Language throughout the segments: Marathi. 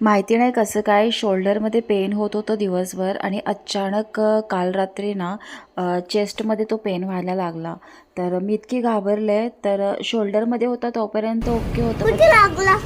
माहिती नाही कसं काय शोल्डरमध्ये पेन होत होतं दिवसभर आणि अचानक काल रात्री ना चेस्टमध्ये तो पेन व्हायला लागला. तर मी इतकी घाबरले तर शोल्डरमध्ये होता तोपर्यंत ओके होतं. लागला?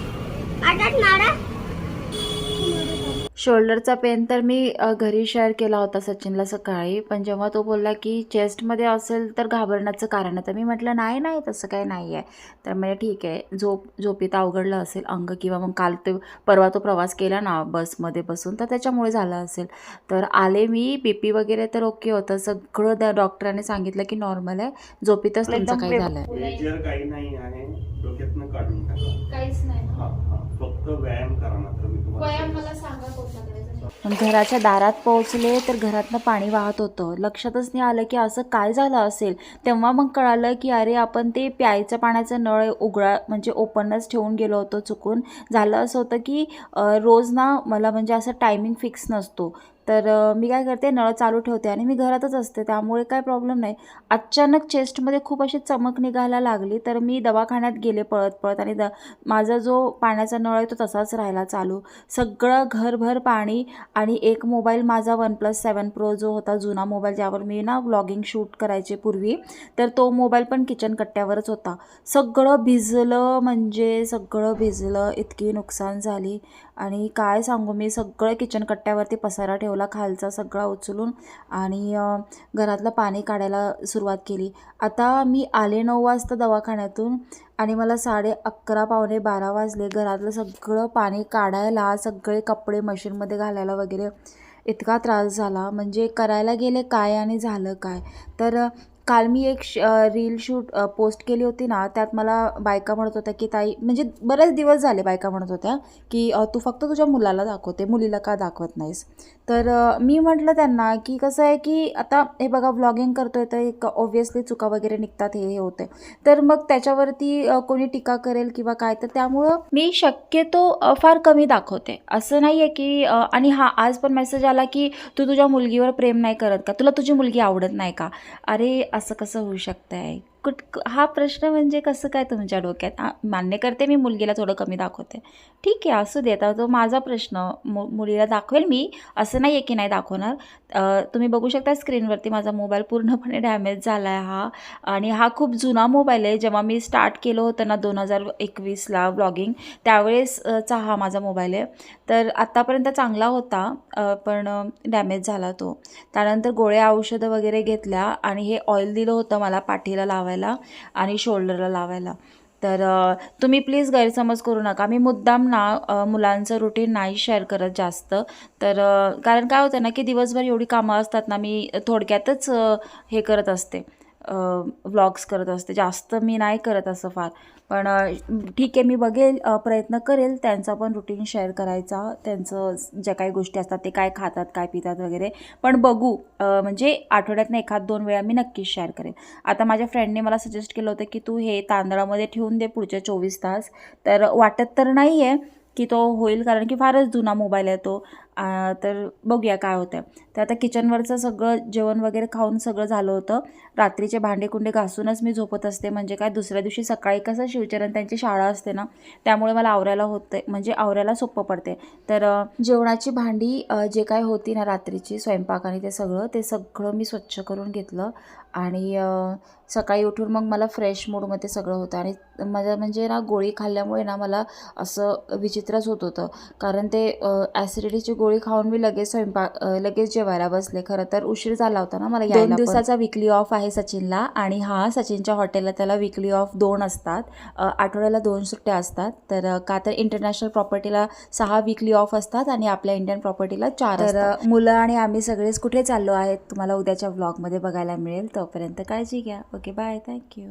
शोल्डरचा पेन तर मी घरी शेअर केला होता सचिनला सकाळी पण जेव्हा तो बोलला की चेस्टमध्ये असेल तर घाबरण्याचं कारण आहे तर मी म्हटलं नाही नाही तसं काही नाही आहे तर म्हणजे ठीक आहे झोप झोपीत अवघडलं असेल अंग किंवा मग काल ते परवा तो प्रवास केला ना बसमध्ये बसून तर त्याच्यामुळे झालं असेल. तर आले मी बी पी वगैरे तर ओके होतं सगळं त्या डॉक्टरांनी सांगितलं की नॉर्मल आहे झोपीतच तुमचं काही झालं आहे मेजर काही नाही आहे डोक्यातनं काढून टाका काहीच नाही हा हा फक्त व्यायाम करा मात्र मी तुम्हाला व्यायाम सांगतो. मला सांगा कुठला करायचा पण घराच्या दारात पोहोचले तर घरातनं पाणी वाहत होतं. लक्षातच नाही आलं की असं काय झालं असेल. तेव्हा मग कळालं की अरे आपण ते प्यायचं पाण्याचं नळ उघडा म्हणजे ओपनच ठेवून गेलो होतो चुकून. झालं असं होतं की अ, रोज ना मला म्हणजे असं टायमिंग फिक्स नसतो. तर मी काय करते नळ चालू ठेवते आणि मी घरातच असते. त्यामुळे काय प्रॉब्लेम नाही. अचानक चेस्टमध्ये खूप अशी चमक निघायला लागली तर मी दवाखान्यात गेले पळत पळत आणि द माझा जो पाण्याचा नळ आहे तो तसाच राहिला चालू. सगळं घरभर पाणी आणि एक मोबाईल माझा वन प्लस सेवन प्रो जो होता जुना मोबाईल ज्यावर मी ना व्लॉगिंग शूट करायचे पूर्वी तर तो मोबाईल पण किचन कट्ट्यावरच होता. सगळं भिजलं म्हणजे सगळं भिजलं इतकी नुकसान झाली. आणि काय सांगू मी सगळं किचन कट्ट्यावरती पसारा ठेवला. खालचा सगळा उचलून आणि घरातलं पाणी काढायला सुरुवात केली. आता मी आले नऊ वाजता दवाखान्यातून आणि मला साडे अकरा पावणे बारा वाजले. घरातलं सगळं पाणी काढायला सगळे कपडे मशीनमध्ये घालायला वगैरे इतका त्रास झाला. म्हणजे करायला गेले काय आणि झालं काय? तर काल मी एक श रील शूट पोस्ट केली होती ना त्यात मला बायका म्हणत होत्या की ताई म्हणजे बरेच दिवस झाले बायका म्हणत होत्या की तू फक्त तुझ्या मुलाला दाखवते मुलीला का दाखवत नाहीस? तर मी म्हटलं त्यांना की कसं आहे की आता हे बघा व्लॉगिंग करतो आहे तर एक ऑब्व्हियसली चुका वगैरे निघतात हे हे होते तर मग त्याच्यावरती कोणी टीका करेल किंवा काय तर त्यामुळं मी शक्यतो फार कमी दाखवते. असं नाही आहे की आणि हा आज पण मेसेज आला की तू तुझ्या मुलगीवर प्रेम नाही करत का? तुला तुझी मुलगी आवडत नाही का? अरे असं कसं होऊ शकतं आहे कुठ हा प्रश्न म्हणजे कसं काय तुमच्या डोक्यात? मान्य करते मी मुलगीला थोडं कमी दाखवते. ठीक आहे असू दे. आता तो माझा प्रश्न मु मुलीला दाखवेल मी असं नाही आहे की नाही दाखवणार. तुम्ही बघू शकता स्क्रीनवरती माझा मोबाईल पूर्णपणे डॅमेज झाला आहे हा. आणि हा खूप जुना मोबाईल आहे. जेव्हा मी स्टार्ट केलं होतं ना दोन हजार एकवीसला ब्लॉगिंग त्यावेळेसचा हा माझा मोबाईल आहे. तर आत्तापर्यंत चांगला होता पण डॅमेज झाला तो. त्यानंतर गोळ्या औषधं वगैरे घेतल्या आणि हे ऑइल दिलं होतं मला पाठीला लावायला. आणि शोल्डरला लावायला. तर तुम्ही प्लीज गैरसमज करू नका. मी मुद्दाम ना मुलांचं रुटीन नाही शेअर करत जास्त. तर कारण काय होतं ना की दिवसभर एवढी कामं असतात ना मी थोडक्यातच हे करत असते. व्लॉग्स करत असते. जास्त मी नाही करत असं फार. पण ठीक आहे मी बघेल प्रयत्न करेल. त्यांचा पण रुटीन शेअर करायचा. त्यांचं ज्या काही गोष्टी असतात ते काय खातात काय पितात वगैरे. पण बघू. म्हणजे आठवड्यातनं एखाद दोन वेळा मी नक्कीच शेअर करेन आता माझ्या फ्रेंडने मला सजेस्ट केलं होतं की तू हे तांदळामध्ये ठेवून दे पुढच्या चोवीस तास. तर वाटत तर नाही आहे की तो होईल कारण की फारच जुना मोबाईल आहे तो. तर बघूया काय होतं तर आता किचनवरचं सगळं जेवण वगैरे खाऊन सगळं झालं होतं. रात्रीचे भांडे कुंडे घासूनच मी झोपत असते. म्हणजे काय दुसऱ्या दिवशी सकाळी कसं शिवचरण त्यांची शाळा असते ना त्यामुळे मला आवरायला होते म्हणजे आवरायला सोपं पडते. तर जेवणाची भांडी जे काय होती ना रात्रीची स्वयंपाक आणि ते सगळं ते सगळं मी स्वच्छ करून घेतलं. आणि सकाळी उठून मग मला फ्रेश मूडमध्ये सगळं होतं. आणि माझं म्हणजे ना गोळी खाल्ल्यामुळे ना मला असं विचित्रच होत होतं. कारण ते ॲसिडिटीची गोळी खाऊन मी लगेच स्वयंपाक लगेच जेवायला बसले. खरं तर उशीर झाला होता ना मला दोन दिवसाचा विकली ऑफ आहे सचिनला आणि हा सचिनच्या हॉटेलला त्याला विकली ऑफ दोन असतात. आठवड्याला दोन सुट्ट्या असतात. तर का तर इंटरनॅशनल प्रॉपर्टीला सहा विकली ऑफ असतात आणि आपल्या इंडियन प्रॉपर्टीला चार तर मुलं आणि आम्ही सगळेच कुठे चाललो आहेत तुम्हाला उद्याच्या व्लॉगमध्ये बघायला मिळेल. तोपर्यंत काळजी घ्या. Okay bye thank you